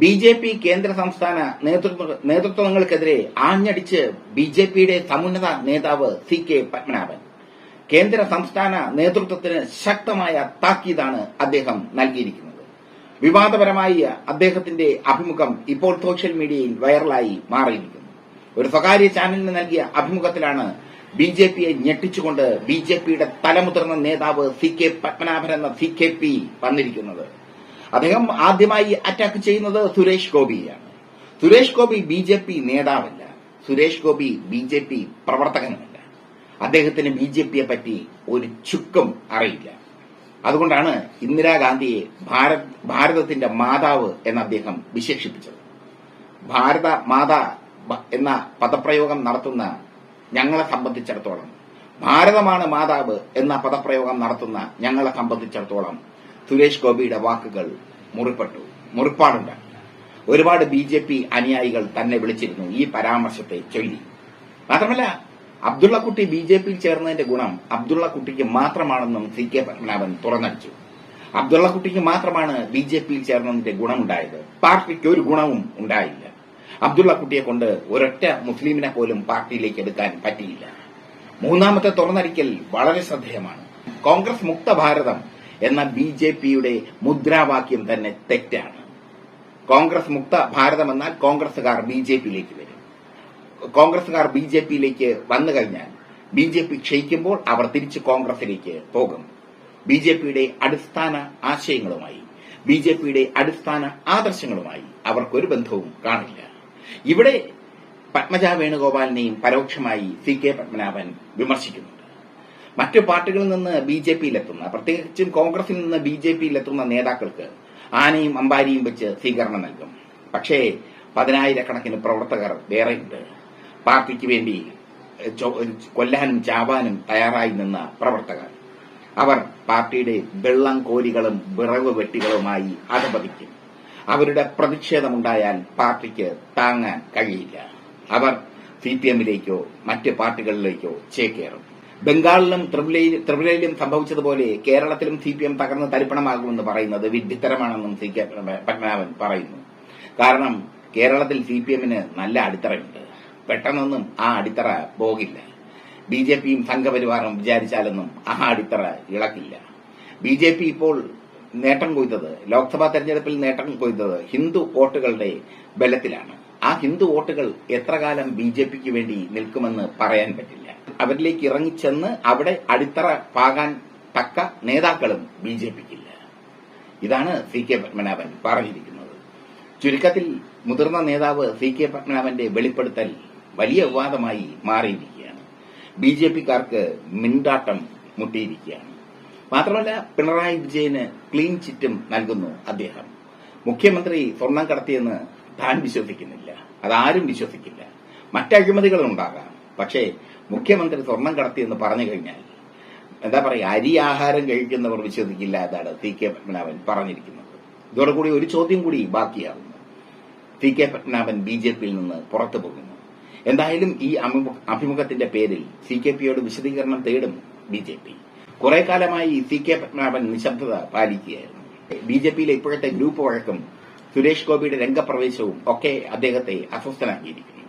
B J P കേന്ദ്ര സംസ്ഥാന നേതൃത്വങ്ങൾക്കെതിരെ ആഞ്ഞടിച്ച് B J പിയുടെ സമുന്നത നേതാവ് സി കെ പത്മനാഭൻ. കേന്ദ്ര സംസ്ഥാന നേതൃത്വത്തിന് ശക്തമായ താക്കീതാണ് അദ്ദേഹം നൽകിയിരിക്കുന്നത്. വിവാദപരമായി അദ്ദേഹത്തിന്റെ അഭിമുഖം ഇപ്പോൾ സോഷ്യൽ മീഡിയയിൽ വൈറലായി മാറിയിരിക്കുന്നു. ഒരു സ്വകാര്യ ചാനലിന് നൽകിയ അഭിമുഖത്തിലാണ് ബി ജെ പിയെ ഞെട്ടിച്ചുകൊണ്ട് ബി ജെ പിയുടെ തലമുതിർന്ന നേതാവ് സി കെ പത്മനാഭൻ എന്ന സി കെ പി വന്നിരിക്കുന്നത്. അദ്ദേഹം ആദ്യമായി അറ്റാക്ക് ചെയ്യുന്നത് Suresh ഗോപിയാണ് Suresh Gopi B J P നേതാവല്ല. Suresh Gopi B J P പ്രവർത്തകനുമല്ല. അദ്ദേഹത്തിന് ബി ജെ പിയെ പറ്റി ഒരു ചുക്കും അറിയില്ല. അതുകൊണ്ടാണ് ഇന്ദിരാഗാന്ധിയെ ഭാരത് ഭാരതത്തിന്റെ മാതാവ് എന്ന് അദ്ദേഹം വിശേഷിപ്പിച്ചത്. ഭാരത മാതാ എന്ന പദപ്രയോഗം നടത്തുന്ന ഞങ്ങളെ സംബന്ധിച്ചിടത്തോളം ഭാരതമാണ് മാതാവ് എന്ന പദപ്രയോഗം നടത്തുന്ന ഞങ്ങളെ സംബന്ധിച്ചിടത്തോളം സുരേഷ് ഗോപിയുടെ വാക്കുകൾ മുറിപ്പെട്ടു. മുറിപ്പാടുണ്ട്. ഒരുപാട് ബി ജെ പി അനുയായികൾ തന്നെ വിളിച്ചിരുന്നു ഈ പരാമർശത്തെ ചൊല്ലി. മാത്രമല്ല അബ്ദുള്ളക്കുട്ടി ബി ജെ പിയിൽ ചേർന്നതിന്റെ ഗുണം അബ്ദുള്ളക്കുട്ടിക്ക് മാത്രമാണെന്നും സി കെ പത്മനാഭൻ തുറന്നടിച്ചു. അബ്ദുള്ളക്കുട്ടിക്ക് മാത്രമാണ് ബി ജെ പിയിൽ ചേർന്നതിന്റെ ഗുണമുണ്ടായത്. പാർട്ടിക്ക് ഒരു ഗുണവും ഉണ്ടായില്ല. അബ്ദുള്ളക്കുട്ടിയെ കൊണ്ട് ഒരൊറ്റ മുസ്ലിമിനെ പോലും പാർട്ടിയിലേക്ക് എടുക്കാൻ പറ്റിയില്ല. മൂന്നാമത്തെ തുറന്നടിക്കൽ വളരെ ശ്രദ്ധേയമാണ്. കോൺഗ്രസ് മുക്ത ഭാരതം എന്ന ബി ജെ പിയുടെ മുദ്രാവാക്യം തന്നെ തെറ്റാണ്. കോൺഗ്രസ് മുക്ത ഭാരതം എന്നാൽ കോൺഗ്രസുകാർ ബി ജെ പിയിലേക്ക് വരും. കോൺഗ്രസുകാർ ബി ജെ പിയിലേക്ക് വന്നു കഴിഞ്ഞാൽ ബി ജെ പി ക്ഷയിക്കുമ്പോൾ അവർ തിരിച്ച് കോൺഗ്രസിലേക്ക് പോകും. ബി ജെ പിയുടെ അടിസ്ഥാന ആശയങ്ങളുമായി ബി ജെ പിയുടെ അടിസ്ഥാന ആദർശങ്ങളുമായി അവർക്കൊരു ബന്ധവും കാണില്ല. ഇവിടെ പത്മജ വേണുഗോപാലിനെയും പരോക്ഷമായി സി കെ പത്മനാഭൻ വിമർശിക്കുന്നുണ്ട് മറ്റു പാർട്ടികളിൽ നിന്ന് ബി ജെ പിയിലെത്തുന്ന പ്രത്യേകിച്ചും കോൺഗ്രസിൽ നിന്ന് ബി ജെ പിയിലെത്തുന്ന നേതാക്കൾക്ക് ആനയും അമ്പാരിയും വെച്ച് സ്വീകരണം നൽകും. പക്ഷേ പതിനായിരക്കണക്കിന് പ്രവർത്തകർ വേറെയുണ്ട്. പാർട്ടിക്ക് വേണ്ടി കൊല്ലാനും ചാവാനും തയ്യാറായി നിന്ന പ്രവർത്തകർ. അവർ പാർട്ടിയുടെ വെള്ളം കോരികളും വിറവ് വെട്ടികളുമായി അധപതിക്കും. അവരുടെ പ്രതിഷേധമുണ്ടായാൽ പാർട്ടിക്ക് താങ്ങാൻ കഴിയില്ല. അവർ സി പി എമ്മിലേക്കോ മറ്റ് പാർട്ടികളിലേക്കോ ചേക്കേറും. ബംഗാളിലും ത്രിപുരയിലും സംഭവിച്ചതുപോലെ കേരളത്തിലും സി പി എം തകർന്ന് തരിപ്പണമാകുമെന്ന് പറയുന്നത് വിഡ്ഢിത്തരമാണെന്നും സി കെ പത്മനാഭൻ പറയുന്നു. കാരണം കേരളത്തിൽ സി പി എമ്മിന് നല്ല അടിത്തറയുണ്ട്. പെട്ടെന്നൊന്നും ആ അടിത്തറ പോകില്ല. ബി ജെ പിയും സംഘപരിവാറും വിചാരിച്ചാലൊന്നും ആ അടിത്തറ ഇളക്കില്ല. ബി ജെ പി ഇപ്പോൾ നേട്ടം കൊയ്തത് ലോക്സഭാ തെരഞ്ഞെടുപ്പിൽ നേട്ടം കൊയ്തത് ഹിന്ദു വോട്ടുകളുടെ ബലത്തിലാണ്. ആ ഹിന്ദു വോട്ടുകൾ എത്ര കാലം ബി ജെ പിക്ക് വേണ്ടി നിൽക്കുമെന്ന് പറയാൻ പറ്റില്ല. അവരിലേക്ക് ഇറങ്ങിച്ചെന്ന് അവിടെ അടിത്തറ പാകാൻ തക്ക നേതാക്കളും ബി ജെ പിക്കില്ല. ഇതാണ് സി കെ പത്മനാഭൻ പറഞ്ഞിരിക്കുന്നത്. ചുരുക്കത്തിൽ മുതിർന്ന നേതാവ് സി കെ പത്മനാഭന്റെ വെളിപ്പെടുത്തൽ വലിയ വിവാദമായി മാറിയിരിക്കുകയാണ്. ബി ജെ പിക്കാർക്ക് മിണ്ടാട്ടം മുട്ടിയിരിക്കുകയാണ്. മാത്രമല്ല പിണറായി വിജയന് ക്ലീൻ ചിറ്റും നൽകുന്നു അദ്ദേഹം. മുഖ്യമന്ത്രി സ്വർണം കടത്തിയെന്ന് താൻ വിശ്വസിക്കുന്നില്ല. അതാരും വിശ്വസിക്കില്ല. മറ്റഴിമതികളുണ്ടാകാം. പക്ഷേ മുഖ്യമന്ത്രി സ്വർണം കടത്തി എന്ന് പറഞ്ഞു കഴിഞ്ഞാൽ എന്താ പറയുക അരി ആഹാരം കഴിക്കുന്നവർ വിശ്വസിക്കില്ല എന്നാണ് സി കെ പത്മനാഭൻ പറഞ്ഞിരിക്കുന്നത്. ഇതോടുകൂടി ഒരു ചോദ്യം കൂടി ബാക്കിയാകുന്നു C K Padmanabhan B J പിയിൽ നിന്ന് പുറത്തു പോകുന്നു. എന്തായാലും ഈ അഭിമുഖത്തിന്റെ പേരിൽ സി കെ പിയോട് വിശദീകരണം തേടും ബി ജെ പി. കുറെ കാലമായി സി കെ പത്മനാഭൻ നിശബ്ദത പാലിക്കുകയായിരുന്നു. ബി ജെ പിയിലെ ഇപ്പോഴത്തെ ഗ്രൂപ്പ് വഴക്കും സുരേഷ് ഗോപിയുടെ രംഗപ്രവേശവും ഒക്കെ അദ്ദേഹത്തെ അസ്വസ്ഥനാക്കിയിരിക്കുന്നു.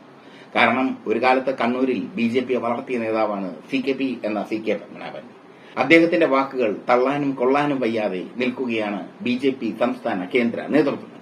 കാരണം ഒരു കാലത്ത് കണ്ണൂരിൽ ബി ജെ പിയെ വളർത്തിയ നേതാവാണ് സി കെ പി എന്ന സി കെ പത്മനാഭൻ. അദ്ദേഹത്തിന്റെ വാക്കുകൾ തള്ളാനും കൊള്ളാനും വയ്യാതെ നിൽക്കുകയാണ് ബി ജെ പി സംസ്ഥാന കേന്ദ്ര നേതൃത്വം.